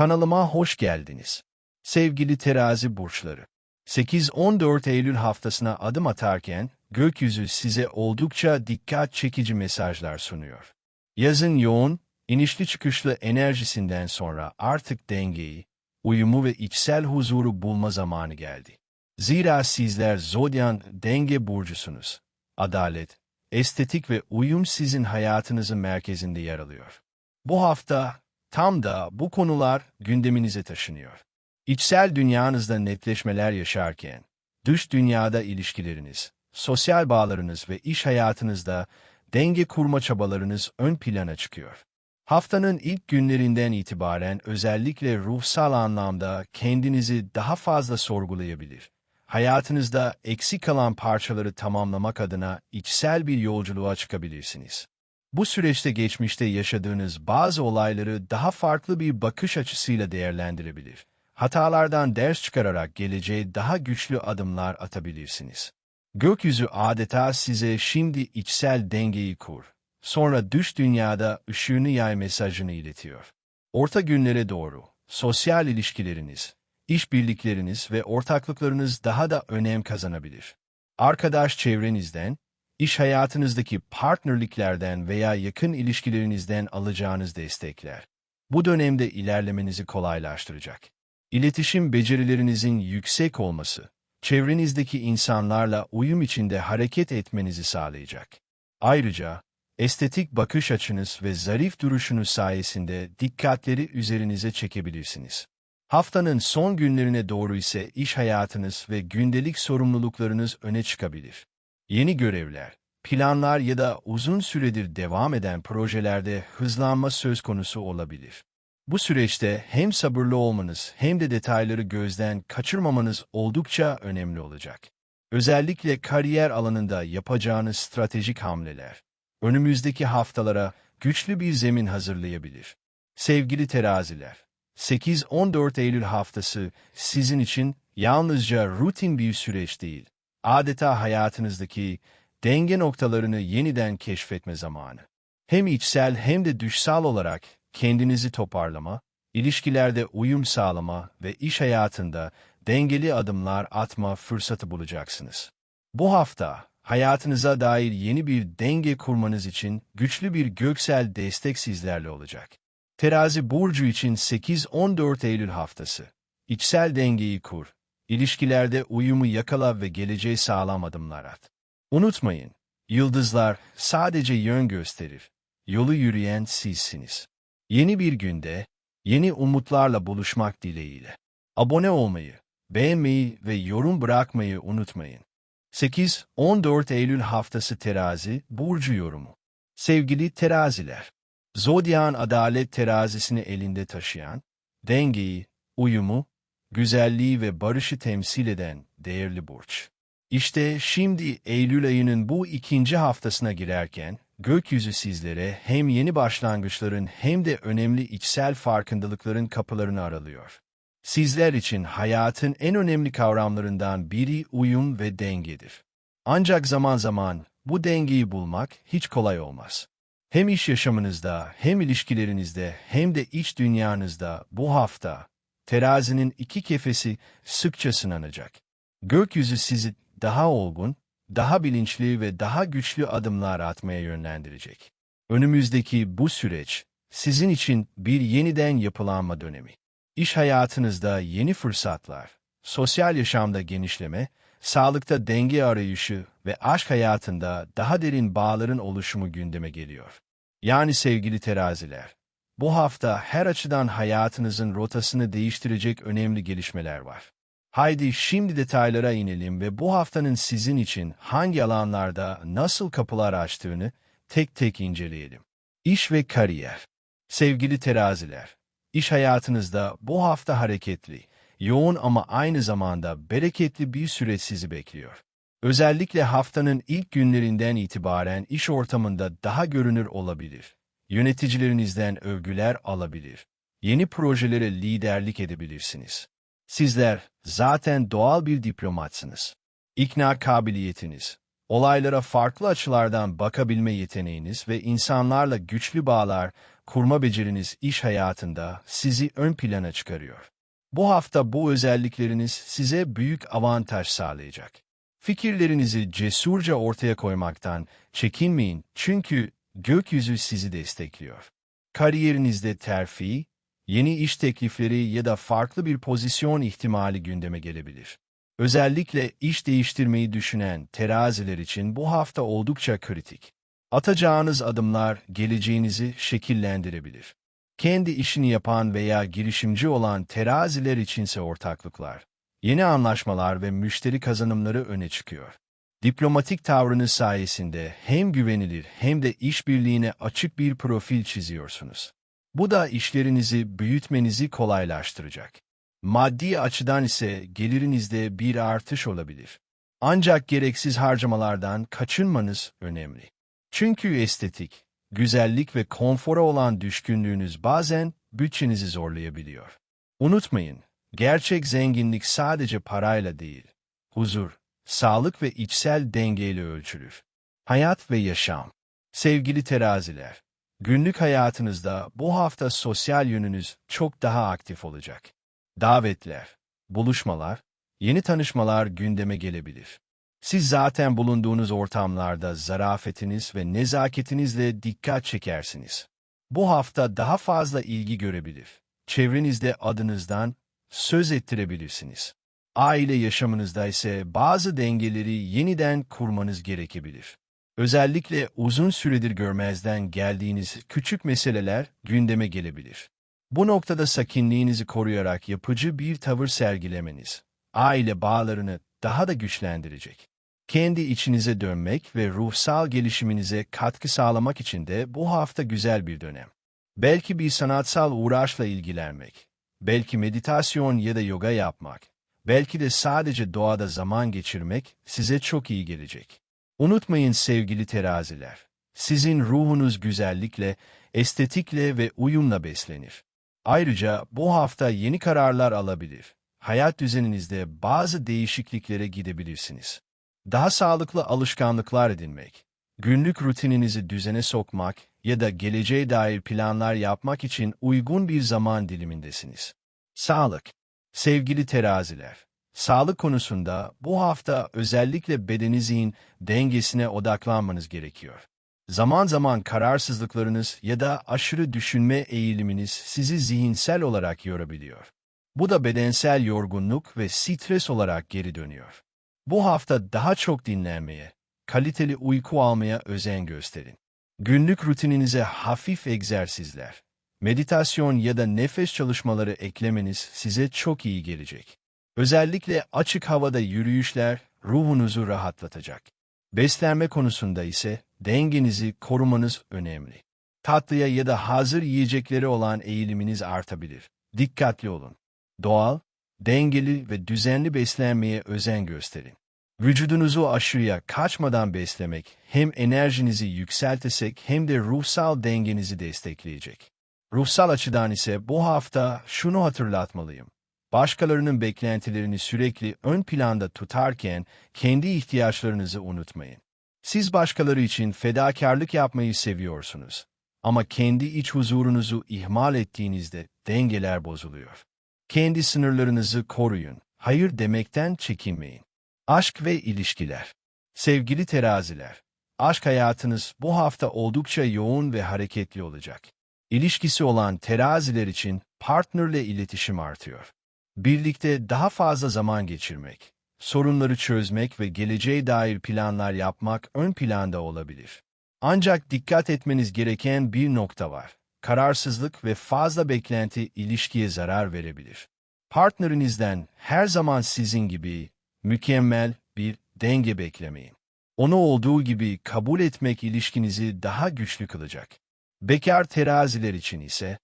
Kanalıma hoş geldiniz. Sevgili terazi burçları. 8-14 Eylül haftasına adım atarken gökyüzü size oldukça dikkat çekici mesajlar sunuyor. Yazın yoğun, inişli çıkışlı enerjisinden sonra artık dengeyi, uyumu ve içsel huzuru bulma zamanı geldi. Zira sizler zodyan denge burcusunuz. Adalet, estetik ve uyum sizin hayatınızın merkezinde yer alıyor. Bu hafta tam da bu konular gündeminize taşınıyor. İçsel dünyanızda netleşmeler yaşarken, dış dünyada ilişkileriniz, sosyal bağlarınız ve iş hayatınızda denge kurma çabalarınız ön plana çıkıyor. Haftanın ilk günlerinden itibaren özellikle ruhsal anlamda kendinizi daha fazla sorgulayabilir. Hayatınızda eksik kalan parçaları tamamlamak adına içsel bir yolculuğa çıkabilirsiniz. Bu süreçte geçmişte yaşadığınız bazı olayları daha farklı bir bakış açısıyla değerlendirebilir. Hatalardan ders çıkararak geleceğe daha güçlü adımlar atabilirsiniz. Gökyüzü adeta size şimdi içsel dengeyi kur. Sonra düş dünyada ışığını yay mesajını iletiyor. Orta günlere doğru, sosyal ilişkileriniz, işbirlikleriniz ve ortaklıklarınız daha da önem kazanabilir. Arkadaş çevrenizden, iş hayatınızdaki partnerliklerden veya yakın ilişkilerinizden alacağınız destekler, bu dönemde ilerlemenizi kolaylaştıracak. İletişim becerilerinizin yüksek olması, çevrenizdeki insanlarla uyum içinde hareket etmenizi sağlayacak. Ayrıca, estetik bakış açınız ve zarif duruşunuz sayesinde dikkatleri üzerinize çekebilirsiniz. Haftanın son günlerine doğru ise iş hayatınız ve gündelik sorumluluklarınız öne çıkabilir. Yeni görevler, planlar ya da uzun süredir devam eden projelerde hızlanma söz konusu olabilir. Bu süreçte hem sabırlı olmanız hem de detayları gözden kaçırmamanız oldukça önemli olacak. Özellikle kariyer alanında yapacağınız stratejik hamleler, önümüzdeki haftalara güçlü bir zemin hazırlayabilir. Sevgili teraziler, 8-14 Eylül haftası sizin için yalnızca rutin bir süreç değil, adeta hayatınızdaki denge noktalarını yeniden keşfetme zamanı. Hem içsel hem de dışsal olarak kendinizi toparlama, ilişkilerde uyum sağlama ve iş hayatında dengeli adımlar atma fırsatı bulacaksınız. Bu hafta hayatınıza dair yeni bir denge kurmanız için güçlü bir göksel destek sizlerle olacak. Terazi Burcu için 8-14 Eylül haftası. İçsel dengeyi kur, ilişkilerde uyumu yakala ve geleceğe sağlam adımlar at. Unutmayın, yıldızlar sadece yön gösterir, yolu yürüyen sizsiniz. Yeni bir günde, yeni umutlarla buluşmak dileğiyle. Abone olmayı, beğenmeyi ve yorum bırakmayı unutmayın. 8-14 Eylül haftası terazi, burcu yorumu. Sevgili teraziler, Zodyan adalet terazisini elinde taşıyan, dengeyi, uyumu, güzelliği ve barışı temsil eden değerli burç. İşte şimdi Eylül ayının bu ikinci haftasına girerken, gökyüzü sizlere hem yeni başlangıçların hem de önemli içsel farkındalıkların kapılarını aralıyor. Sizler için hayatın en önemli kavramlarından biri uyum ve dengedir. Ancak zaman zaman bu dengeyi bulmak hiç kolay olmaz. Hem iş yaşamınızda, hem ilişkilerinizde, hem de iç dünyanızda bu hafta terazinin iki kefesi sıkça sınanacak. Gökyüzü sizi daha olgun, daha bilinçli ve daha güçlü adımlar atmaya yönlendirecek. Önümüzdeki bu süreç, sizin için bir yeniden yapılanma dönemi. İş hayatınızda yeni fırsatlar, sosyal yaşamda genişleme, sağlıkta denge arayışı ve aşk hayatında daha derin bağların oluşumu gündeme geliyor. Yani sevgili teraziler, bu hafta her açıdan hayatınızın rotasını değiştirecek önemli gelişmeler var. Haydi şimdi detaylara inelim ve bu haftanın sizin için hangi alanlarda nasıl kapılar açtığını tek tek inceleyelim. İş ve kariyer. Sevgili teraziler, iş hayatınızda bu hafta hareketli, yoğun ama aynı zamanda bereketli bir süreç sizi bekliyor. Özellikle haftanın ilk günlerinden itibaren iş ortamında daha görünür olabilir. Yöneticilerinizden övgüler alabilir. Yeni projelere liderlik edebilirsiniz. Sizler zaten doğal bir diplomatsınız. İkna kabiliyetiniz, olaylara farklı açılardan bakabilme yeteneğiniz ve insanlarla güçlü bağlar kurma beceriniz iş hayatında sizi ön plana çıkarıyor. Bu hafta bu özellikleriniz size büyük avantaj sağlayacak. Fikirlerinizi cesurca ortaya koymaktan çekinmeyin çünkü gökyüzü sizi destekliyor. Kariyerinizde terfi, yeni iş teklifleri ya da farklı bir pozisyon ihtimali gündeme gelebilir. Özellikle iş değiştirmeyi düşünen teraziler için bu hafta oldukça kritik. Atacağınız adımlar geleceğinizi şekillendirebilir. Kendi işini yapan veya girişimci olan teraziler içinse ortaklıklar, yeni anlaşmalar ve müşteri kazanımları öne çıkıyor. Diplomatik tavrınız sayesinde hem güvenilir hem de işbirliğine açık bir profil çiziyorsunuz. Bu da işlerinizi büyütmenizi kolaylaştıracak. Maddi açıdan ise gelirinizde bir artış olabilir. Ancak gereksiz harcamalardan kaçınmanız önemli. Çünkü estetik, güzellik ve konfora olan düşkünlüğünüz bazen bütçenizi zorlayabiliyor. Unutmayın, gerçek zenginlik sadece parayla değil, huzur, sağlık ve içsel dengeyle ölçülür. Hayat ve yaşam. Sevgili teraziler, günlük hayatınızda bu hafta sosyal yönünüz çok daha aktif olacak. Davetler, buluşmalar, yeni tanışmalar gündeme gelebilir. Siz zaten bulunduğunuz ortamlarda zarafetiniz ve nezaketinizle dikkat çekersiniz. Bu hafta daha fazla ilgi görebilir. Çevrenizde adınızdan söz ettirebilirsiniz. Aile yaşamınızda ise bazı dengeleri yeniden kurmanız gerekebilir. Özellikle uzun süredir görmezden geldiğiniz küçük meseleler gündeme gelebilir. Bu noktada sakinliğinizi koruyarak yapıcı bir tavır sergilemeniz, aile bağlarını daha da güçlendirecek. Kendi içinize dönmek ve ruhsal gelişiminize katkı sağlamak için de bu hafta güzel bir dönem. Belki bir sanatsal uğraşla ilgilenmek, belki meditasyon ya da yoga yapmak, belki de sadece doğada zaman geçirmek size çok iyi gelecek. Unutmayın sevgili teraziler, sizin ruhunuz güzellikle, estetikle ve uyumla beslenir. Ayrıca bu hafta yeni kararlar alabilir. Hayat düzeninizde bazı değişikliklere gidebilirsiniz. Daha sağlıklı alışkanlıklar edinmek, günlük rutininizi düzene sokmak ya da geleceğe dair planlar yapmak için uygun bir zaman dilimindesiniz. Sağlık Sevgili teraziler, sağlık konusunda bu hafta özellikle bedeninizin dengesine odaklanmanız gerekiyor. Zaman zaman kararsızlıklarınız ya da aşırı düşünme eğiliminiz sizi zihinsel olarak yorabiliyor. Bu da bedensel yorgunluk ve stres olarak geri dönüyor. Bu hafta daha çok dinlenmeye, kaliteli uyku almaya özen gösterin. Günlük rutininize hafif egzersizler, meditasyon ya da nefes çalışmaları eklemeniz size çok iyi gelecek. Özellikle açık havada yürüyüşler ruhunuzu rahatlatacak. Beslenme konusunda ise dengenizi korumanız önemli. Tatlıya ya da hazır yiyecekleri olan eğiliminiz artabilir. Dikkatli olun. Doğal, dengeli ve düzenli beslenmeye özen gösterin. Vücudunuzu aşırıya kaçmadan beslemek hem enerjinizi yükseltecek hem de ruhsal dengenizi destekleyecek. Ruhsal açıdan ise bu hafta şunu hatırlatmalıyım. Başkalarının beklentilerini sürekli ön planda tutarken kendi ihtiyaçlarınızı unutmayın. Siz başkaları için fedakarlık yapmayı seviyorsunuz. Ama kendi iç huzurunuzu ihmal ettiğinizde dengeler bozuluyor. Kendi sınırlarınızı koruyun. Hayır demekten çekinmeyin. Aşk ve ilişkiler. Sevgili teraziler, aşk hayatınız bu hafta oldukça yoğun ve hareketli olacak. İlişkisi olan teraziler için partnerle iletişim artıyor. Birlikte daha fazla zaman geçirmek, sorunları çözmek ve geleceğe dair planlar yapmak ön planda olabilir. Ancak dikkat etmeniz gereken bir nokta var. Kararsızlık ve fazla beklenti ilişkiye zarar verebilir. Partnerinizden her zaman sizin gibi mükemmel bir denge beklemeyin. Onu olduğu gibi kabul etmek ilişkinizi daha güçlü kılacak. Bekar teraziler için ise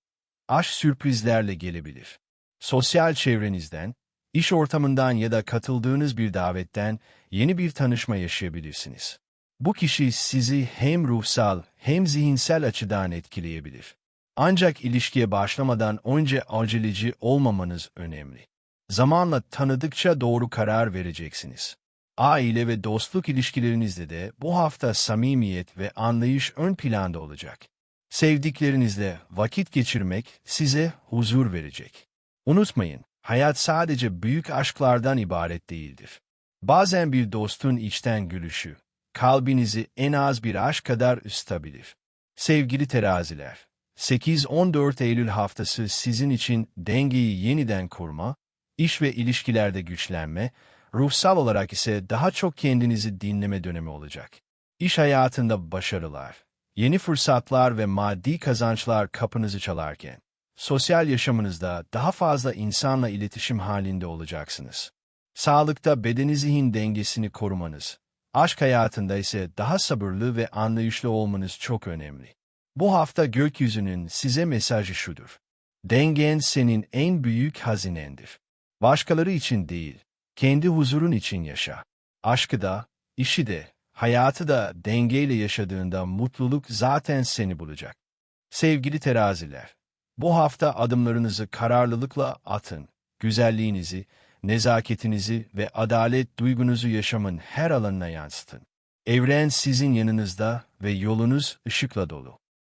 aşk sürprizlerle gelebilir. Sosyal çevrenizden, iş ortamından ya da katıldığınız bir davetten yeni bir tanışma yaşayabilirsiniz. Bu kişi sizi hem ruhsal hem zihinsel açıdan etkileyebilir. Ancak ilişkiye başlamadan önce aceleci olmamanız önemli. Zamanla tanıdıkça doğru karar vereceksiniz. Aile ve dostluk ilişkilerinizde de bu hafta samimiyet ve anlayış ön planda olacak. Sevdiklerinizle vakit geçirmek size huzur verecek. Unutmayın, hayat sadece büyük aşklardan ibaret değildir. Bazen bir dostun içten gülüşü, kalbinizi en az bir aşk kadar üstabilir. Sevgili teraziler, 8-14 Eylül haftası sizin için dengeyi yeniden kurma, iş ve ilişkilerde güçlenme, ruhsal olarak ise daha çok kendinizi dinleme dönemi olacak. İş hayatında başarılar, yeni fırsatlar ve maddi kazançlar kapınızı çalarken, sosyal yaşamınızda daha fazla insanla iletişim halinde olacaksınız. Sağlıkta beden zihin dengesini korumanız, aşk hayatında ise daha sabırlı ve anlayışlı olmanız çok önemli. Bu hafta gökyüzünün size mesajı şudur. Dengen senin en büyük hazinendir. Başkaları için değil, kendi huzurun için yaşa. Aşkı da, işi de, hayatı da dengeyle yaşadığında mutluluk zaten seni bulacak. Sevgili teraziler, bu hafta adımlarınızı kararlılıkla atın. Güzelliğinizi, nezaketinizi ve adalet duygunuzu yaşamın her alanına yansıtın. Evren sizin yanınızda ve yolunuz ışıkla dolu.